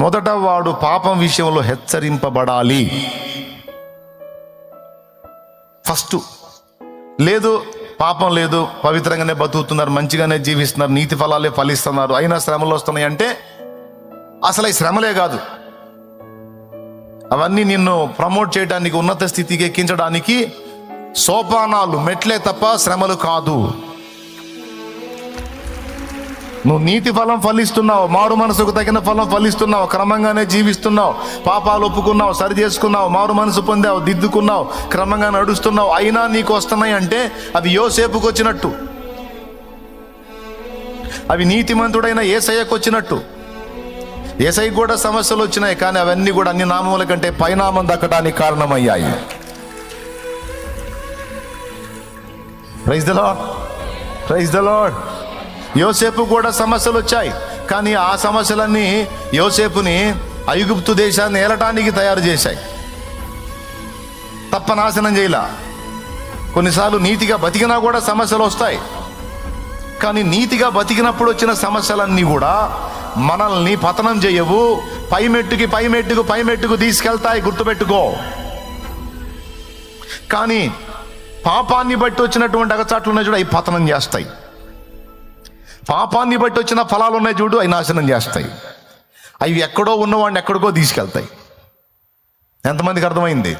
మొదట వాడు పాపం విషయంలో హెచ్చరింపబడాలి. ఫస్ట్ లేదు పాపం లేదు పవిత్రంగానే బతుకుతున్నారు మంచిగానే జీవిస్తున్నారు నీతి ఫలాలే ఫలిస్తున్నారు అయినా శ్రమలు వస్తున్నాయి అంటే అసలు ఈ శ్రమలే కాదు. అవన్నీ నిన్ను ప్రమోట్ చేయడానికి ఉన్నత స్థితికి ఎక్కించడానికి సోపానాలు మెట్లే తప్ప శ్రమలు కాదు. నువ్వు నీతి ఫలం ఫలిస్తున్నావు మారు మనసుకు తగిన ఫలం ఫలిస్తున్నావు క్రమంగానే జీవిస్తున్నావు పాపాలు ఒప్పుకున్నావు సరి చేసుకున్నావు మారు మనసు పొందావు దిద్దుకున్నావు క్రమంగా నడుస్తున్నావు అయినా నీకు వస్తున్నాయి అంటే అవి యోసేపుకు వచ్చినట్టు. అవి నీతిమంతుడైన ఏసయ్యకు వచ్చినట్టు. ఏసైకి కూడా సమస్యలు వచ్చినాయి కానీ అవన్నీ కూడా అన్ని నామముల కంటే పైనామం దక్కడానికి కారణమయ్యాయి. Praise the Lord praise the Lord యోసేపు కూడా సమస్యలు వచ్చాయి కానీ ఆ సమస్యలన్నీ యోసేపుని ఐగుప్తు దేశాన్ని ఏలటానికి తయారు చేశాయి. తప్ప నాశనం చేయలా. కొన్నిసార్లు నీతిగా బతికినా కూడా సమస్యలు వస్తాయి కానీ నీతిగా బతికినప్పుడు వచ్చిన సమస్యలన్నీ కూడా మనల్ని పతనం చేయవు. పైమెట్టుకి పైమెట్టుకు పైమెట్టుకు తీసుకెళ్తాయి గుర్తుపెట్టుకో. కానీ పాపాన్ని బట్టి వచ్చినటువంటి అగచాట్లు ఉన్నాయి కూడా అవి పతనం చేస్తాయి. పాపాన్ని బట్టి వచ్చిన ఫలాలు ఉన్నాయి చూడు అవి నాశనం చేస్తాయి. అవి ఎక్కడో ఉన్నవాడిని ఎక్కడికో తీసుకెళ్తాయి. ఎంతమందికి అర్థమైంది?